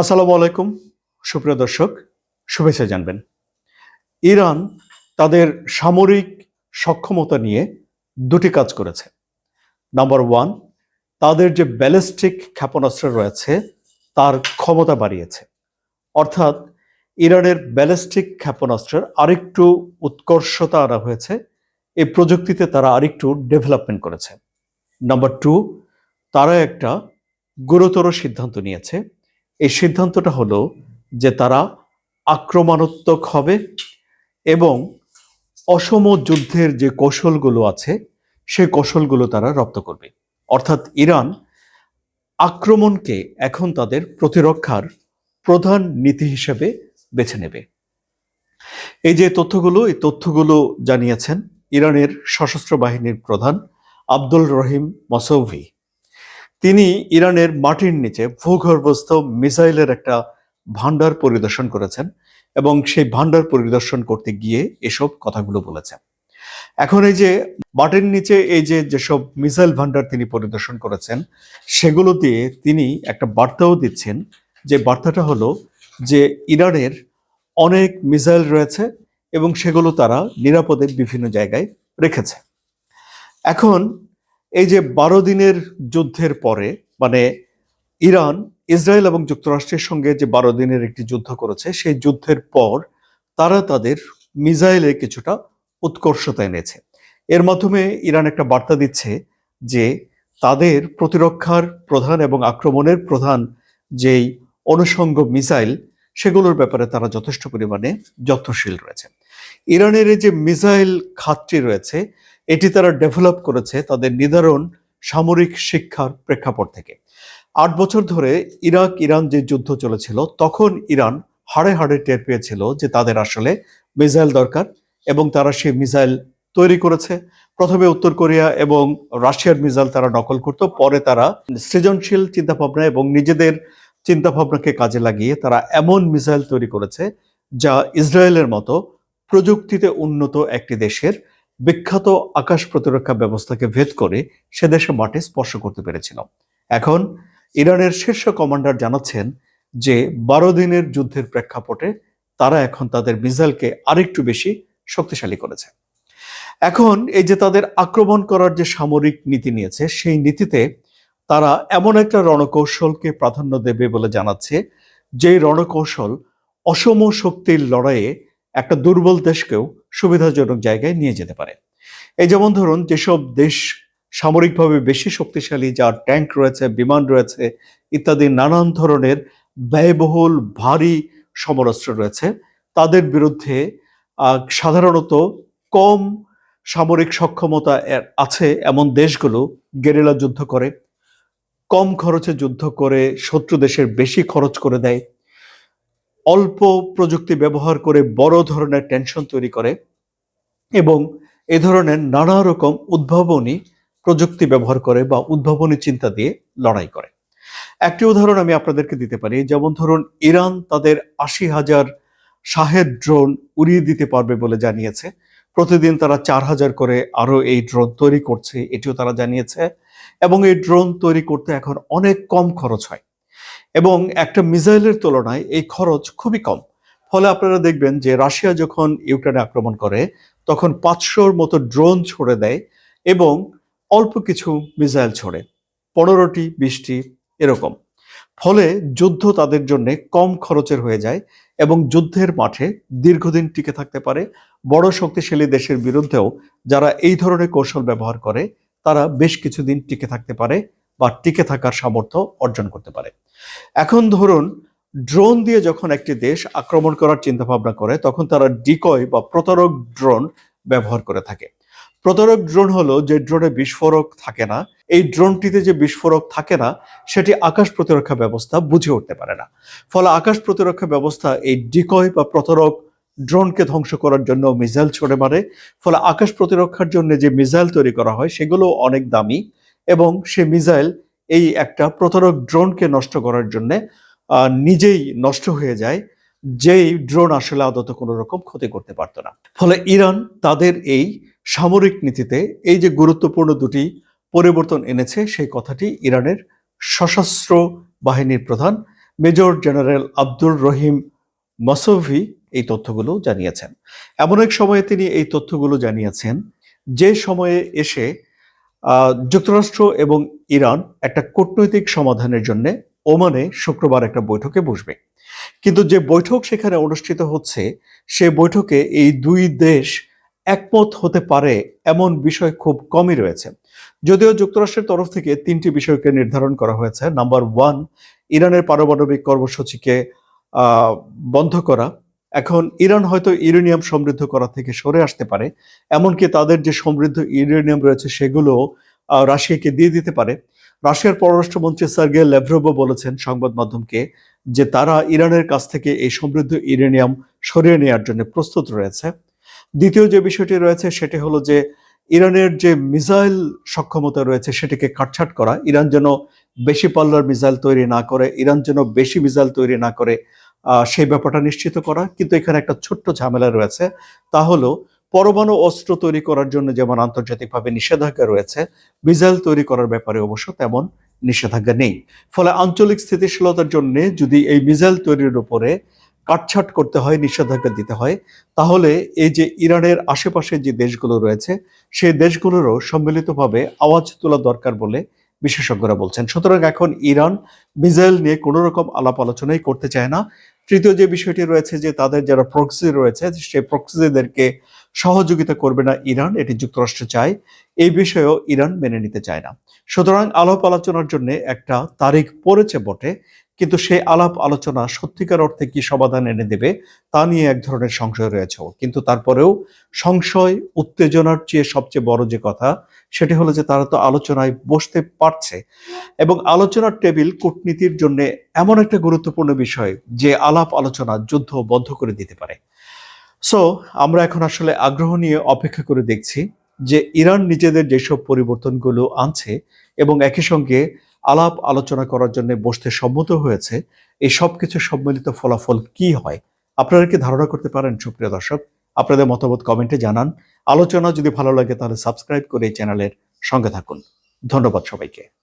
আসসালামু আলাইকুম, সুপ্রিয় দর্শক, শুভেচ্ছা জানবেন। ইরান তাদের সামরিক সক্ষমতা নিয়ে দুটি কাজ করেছে। নাম্বার ওয়ান, তাদের যে ব্যালিস্টিক ক্ষেপণাস্ত্র রয়েছে, তার ক্ষমতা বাড়িয়েছে। অর্থাৎ, ইরানের ব্যালিস্টিক ক্ষেপণাস্ত্রের আরেকটু উৎকর্ষতা আনা হয়েছে এই প্রযুক্তিতে তারা আরেকটু ডেভেলপমেন্ট করেছে। নাম্বার টু, তারা একটা গুরুতর সিদ্ধান্ত নিয়েছে এই সিদ্ধান্তটা হলো যে তারা আক্রমণাত্মক হবে এবং অসম যুদ্ধের যে কৌশলগুলো আছে সেই কৌশলগুলো তারা রপ্ত করবে। অর্থাৎ ইরান আক্রমণকে এখন তাদের প্রতিরক্ষার প্রধান নীতি হিসেবে বেছে নেবে। এই যে তথ্যগুলো, এই তথ্যগুলো জানিয়েছেন ইরানের সশস্ত্র বাহিনীর প্রধান আব্দুল রহিম মসৌভি। তিনি ইরানের মাটির নিচে ভূগর্ভস্থ মিসাইলের একটা ভান্ডার পরিদর্শন করেছেন এবং সেই ভান্ডার পরিদর্শন করতে গিয়ে এসব কথাগুলো বলেছেন। এখন এই যে মাটির নিচে এই যে যেসব মিসাইল ভান্ডার তিনি পরিদর্শন করেছেন, সেগুলো দিয়ে তিনি একটা বার্তাও দিচ্ছেন যে বার্তাটা হলো যে ইরানের অনেক মিসাইল রয়েছে এবং সেগুলো তারা নিরাপদে বিভিন্ন জায়গায় রেখেছে। এখন এই যে বারো দিনের যুদ্ধের পরে মানে ইরান, ইসরায়েল এবং যুক্তরাষ্ট্রের সঙ্গে যে বারো দিনের একটি যুদ্ধ করেছে, সেই যুদ্ধের পর তারা তাদের মিসাইলে কিছুটা উৎকর্ষতা এনেছে। এর মাধ্যমে ইরান একটা বার্তা দিচ্ছে যে তাদের প্রতিরক্ষার প্রধান এবং আক্রমণের প্রধান যেই অনুষঙ্গ মিসাইল সেগুলোর ব্যাপারে তারা যথেষ্ট পরিমাণে যত্নশীল রয়েছে। ইরানের এই যে মিসাইল খাতটি রয়েছে, এটি তারা ডেভেলপ করেছে তাদের নির্ধারণ সামরিক শিক্ষার প্রেক্ষাপট থেকে। আট বছর ধরে ইরাক, ইরান যে যুদ্ধ চলেছিল, তখন ইরান হাড়ে হাড়ে টের পেয়েছিল যে তাদের আসলে মিসাইল দরকার এবং তারা সেই মিসাইল তৈরি করেছে। প্রথমে উত্তর কোরিয়া এবং রাশিয়ার মিসাইল তারা নকল করত, পরে তারা সৃজনশীল চিন্তাভাবনা এবং নিজেদের চিন্তাভাবনাকে কাজে লাগিয়ে তারা এমন মিসাইল তৈরি করেছে যা ইসরায়েলের মতো প্রযুক্তিতে উন্নত একটি দেশের বিখ্যাত আকাশ প্রতিরক্ষা ব্যবস্থাকে ভেদ করে সে দেশে মাঠে স্পর্শ করতে পেরেছিল। এখন ইরানের শীর্ষ কমান্ডার জানাচ্ছেন যে বারো দিনের যুদ্ধের প্রেক্ষাপটে তারা এখন তাদের মিসাইলকে আরেকটু বেশি শক্তিশালী করেছে। এখন এই যে তাদের আক্রমণ করার যে সামরিক নীতি নিয়েছে, সেই নীতিতে তারা এমন একটা রণকৌশলকে প্রাধান্য দেবে বলে জানাচ্ছে যে রণকৌশল অসম শক্তির লড়াইয়ে একটা দুর্বল দেশকেও সুবিধাজনক জায়গায় নিয়ে যেতে পারে। এই যেমন ধরুন, যেসব দেশ সামরিকভাবে বেশি শক্তিশালী, যার ট্যাঙ্ক রয়েছে, বিমান রয়েছে, ইত্যাদি নানান ধরনের ব্যয়বহুল, ভারী সমরাস্ত্র রয়েছে, তাদের বিরুদ্ধে সাধারণত কম সামরিক সক্ষমতা আছে এমন দেশগুলো গেরিলা যুদ্ধ করে। কম খরচে যুদ্ধ করে শত্রু দেশের বেশি খরচ করে দেয়, অল্প প্রযুক্তি ব্যবহার করে বড় ধরনের টেনশন তৈরি করে এবং এ ধরনের নানা রকম উদ্ভাবনী প্রযুক্তি ব্যবহার করে বা উদ্ভাবনী চিন্তা দিয়ে লড়াই করে। একটি উদাহরণ আমি আপনাদেরকে দিতে পারি, যেমন ধরুন ইরান তাদের আশি হাজার শাহেদ ড্রোন উড়িয়ে দিতে পারবে বলে জানিয়েছে। প্রতিদিন তারা চার হাজার করে আরও এই ড্রোন তৈরি করছে, এটিও তারা জানিয়েছে। এবং এই ড্রোন তৈরি করতে এখন অনেক কম খরচ হয়। এবং একটা মিসাইলের তুলনায় এই খরচ খুবই কম। ফলে আপনারা দেখবেন যে রাশিয়া যখন ইউক্রেনে আক্রমণ করে, তখন পাঁচশোর মতো ড্রোন ছড়ে দেয় এবং অল্প কিছু মিসাইল ছড়ে। পনেরোটি, বিশটি, এরকম। ফলে যুদ্ধ তাদের জন্য কম খরচের হয়ে যায় এবং যুদ্ধের মাঠে দীর্ঘদিন টিকে থাকতে পারে। বড় শক্তিশালী দেশের বিরুদ্ধেও যারা এই ধরনের কৌশল ব্যবহার করে তারা বেশ কিছুদিন টিকে থাকতে পারে বা টিকে থাকার সামর্থ্য অর্জন করতে পারে। এখন ধরুন, ড্রোন দিয়ে যখন একটি দেশ আক্রমণ করার চিন্তা ভাবনা করে, তখন তারা ডিকয় বা প্রতারক ড্রোন ব্যবহার করে থাকে। প্রতারক ড্রোন হলো যে ড্রোনে বিস্ফোরক থাকে না, এই ড্রোনটিতে যে বিস্ফোরক থাকে না, সেটি আকাশ প্রতিরক্ষা ব্যবস্থা বুঝে উঠতে পারে না। ফলে আকাশ প্রতিরক্ষা ব্যবস্থা এই ডিকয় বা প্রতারক ড্রোনকে ধ্বংস করার জন্য মিসাইল ছড়ে মারে, ফলে আকাশ প্রতিরক্ষার জন্য যে মিসাইল তৈরি করা হয় সেগুলো অনেক দামি এবং সে মিসাইল এই একটা প্রতারক ড্রোনকে নষ্ট করার জন্য নিজেই নষ্ট হয়ে যায়। যেই ড্রোন আসলে আদত কোনো রকম ক্ষতি করতে পারতো না। ফলে ইরান তাদের এই সামরিক নীতিতে এই যে গুরুত্বপূর্ণ দুটি পরিবর্তন এনেছে, সেই কথাটি ইরানের সশস্ত্র বাহিনীর প্রধান major general Abdur Rahim Mousavi এই তথ্যগুলো জানিয়েছেন। এমন এক সময়ে তিনি এই তথ্যগুলো জানিয়েছেন যে সময়ে এসে যুক্তরাষ্ট্র এবং ইরান একটা কূটনৈতিক সমাধানের জন্য ওমানে শুক্রবার একটা বৈঠকে বসবে। কিন্তু যে বৈঠক সেখানে অনুষ্ঠিত হচ্ছে, সে বৈঠকে এই দুই দেশ একমত হতে পারে এমন বিষয় খুব কমই রয়েছে। যদিও যুক্তরাষ্ট্রের তরফ থেকে তিনটি বিষয়কে নির্ধারণ করা হয়েছে। নাম্বার ওয়ান, ইরানের পারমাণবিক কর্মসূচিকে বন্ধ করা। এখন ইরান হয়তো ইউরেনিয়াম সমৃদ্ধ করা থেকে সরে আসতে পারে, এমনকি তাদের যে সমৃদ্ধ ইউরেনিয়াম রয়েছে সেগুলো রাশিয়াকে দিয়ে দিতে পারে। রাশিয়ার পররাষ্ট্রমন্ত্রী সার্গে লেভ্রোভও বলেছেন সংবাদ মাধ্যমকে যে তারা ইরানের কাছ থেকে এই সমৃদ্ধ ইউরেনিয়াম সরিয়ে নেওয়ার জন্য প্রস্তুত রয়েছে। দ্বিতীয় যে বিষয়টি রয়েছে সেটি হলো যে ইরানের যে মিসাইল সক্ষমতা রয়েছে সেটিকে কাটছাট করা, ইরান যেন বেশি পাল্লার মিসাইল তৈরি না করে, ইরান যেন বেশি মিসাইল তৈরি না করে সেই ব্যাপারটা নিশ্চিত করা। কিন্তু এখানে একটা ছোট্ট ঝামেলা রয়েছে। তা হলো, পরমাণু অস্ত্র তৈরি করার জন্য যেমন আন্তর্জাতিকভাবে নিষেধাজ্ঞা রয়েছে, মিসাইল তৈরি করার ব্যাপারে অবশ্য তেমন নিষেধাজ্ঞা নেই। ফলে আঞ্চলিক স্থিতিশীলতার জন্য যদি এই মিসাইল তৈরির উপরে কাটছাট করতে হয়, নিষেধাজ্ঞা দিতে হয়, তাহলে এই যে ইরানের আশেপাশে যে দেশগুলো রয়েছে, সেই দেশগুলোরও সম্মিলিতভাবে আওয়াজ তোলা দরকার বলে বিশেষজ্ঞরা বলছেন, সুতরাং এখন ইরান মিসাইল নিয়ে কোনো রকম আলাপ আলোচনাই করতে চায় না। তৃতীয় যে বিষয়টি রয়েছে যে তাদের যারা প্রক্সি রয়েছে, সেই প্রক্সিদেরকে সহযোগিতা করবে না ইরান, এটি যুক্তরাষ্ট্র চায়। এই বিষয়েও ইরান মেনে নিতে চায় না। সুতরাং আলাপ আলোচনার জন্য একটা তারিখ পড়েছে বটে। কিন্তু সেই আলাপ আলোচনা সত্যিকার অর্থে কি সমাধান এনে দেবে, তা নিয়ে এক ধরনের সংশয় রয়েছে কিন্তু তারপরেও সংশয়, উত্তেজনার চেয়ে সবচেয়ে বড় যে কথা, সেটি হলো যে তারা তো আলোচনায় বসতে পারছে। এবং আলোচনার টেবিল কূটনীতির জন্য এমন একটা গুরুত্বপূর্ণ বিষয় যে আলাপ আলোচনা যুদ্ধ বন্ধ করে দিতে পারে। সো আমরা এখন আসলে আগ্রহ নিয়ে অপেক্ষা করে দেখছি যে ইরান নিজেদের যেসব পরিবর্তনগুলো আনছে এবং একই সঙ্গে আলাপ আলোচনা করার জন্য বসতে সম্মত হয়েছে। এই সব কিছু সম্মিলিত ফলাফল কি হয়? আপনারা কি ধারণা করতে পারেন, সুপ্রিয় দর্শক? আপনাদের মতামত কমেন্টে জানান। আলোচনা যদি ভালো লাগে তাহলে সাবস্ক্রাইব করে চ্যানেলের সঙ্গে থাকুন। ধন্যবাদ সবাইকে।